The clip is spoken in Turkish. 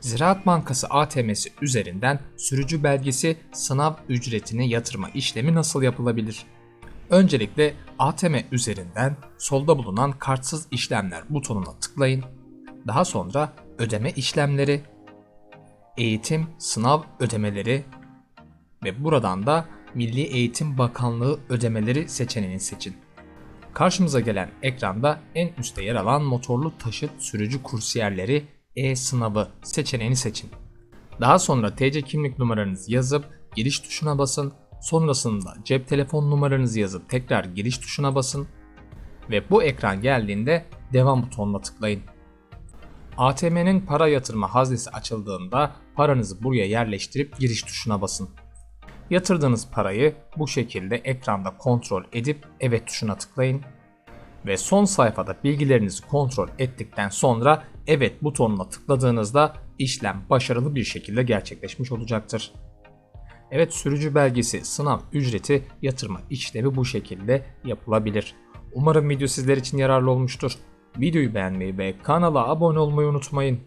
Ziraat Bankası ATM'si üzerinden sürücü belgesi sınav ücretini yatırma işlemi nasıl yapılabilir? Öncelikle ATM üzerinden solda bulunan kartsız işlemler butonuna tıklayın. Daha sonra ödeme işlemleri, eğitim, sınav ödemeleri ve buradan da Milli Eğitim Bakanlığı ödemeleri seçeneğini seçin. Karşımıza gelen ekranda en üstte yer alan motorlu taşıt sürücü kursiyerleri e-sınavı seçeneğini seçin. Daha sonra TC kimlik numaranızı yazıp giriş tuşuna basın. Sonrasında cep telefon numaranızı yazıp tekrar giriş tuşuna basın. Ve bu ekran geldiğinde devam butonuna tıklayın. ATM'nin para yatırma haznesi açıldığında paranızı buraya yerleştirip giriş tuşuna basın. Yatırdığınız parayı bu şekilde ekranda kontrol edip evet tuşuna tıklayın ve son sayfada bilgilerinizi kontrol ettikten sonra evet butonuna tıkladığınızda işlem başarılı bir şekilde gerçekleşmiş olacaktır. Evet sürücü belgesi, sınav ücreti, yatırma işlemi bu şekilde yapılabilir. Umarım video sizler için yararlı olmuştur. Videoyu beğenmeyi ve kanala abone olmayı unutmayın.